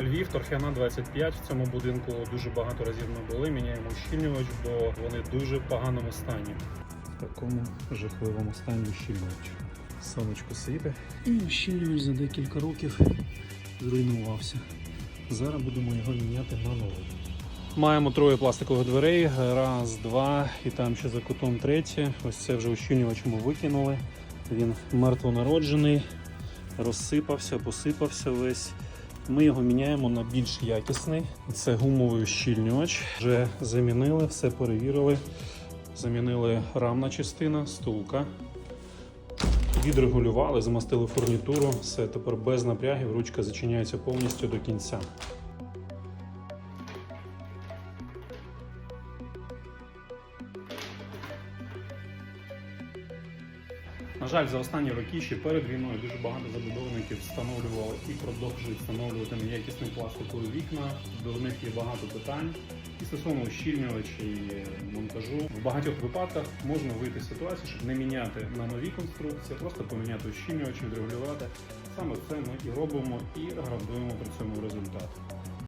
Львів, Торфяна 25. В цьому будинку дуже багато разів ми були. Міняємо ущільнювач, бо вони дуже в поганому стані. В такому жахливому стані ущільнювач. Сонечко світе. І ущільнювач за декілька років зруйнувався. Зараз будемо його міняти на новий. Маємо троє пластикових дверей. Раз, два, і там ще за кутом третє. Ось це вже ущільнювач ми викинули. Він мертвонароджений, розсипався, посипався весь. Ми його міняємо на більш якісний. Це гумовий ущільнювач. Вже замінили, все перевірили. Замінили рамна частина, стулка. Відрегулювали, змастили фурнітуру. Все тепер без напрягів. Ручка зачиняється повністю до кінця. На жаль, за останні роки ще перед війною дуже багато забудовників встановлювали і продовжують встановлювати неякісні пластикові вікна. До них є багато питань. І стосовно ущільнювача і монтажу в багатьох випадках можна вийти з ситуації, щоб не міняти на нові конструкції, просто поміняти ущільнювач, відрегулювати. Саме це ми і робимо, і гарантуємо при цьому результат.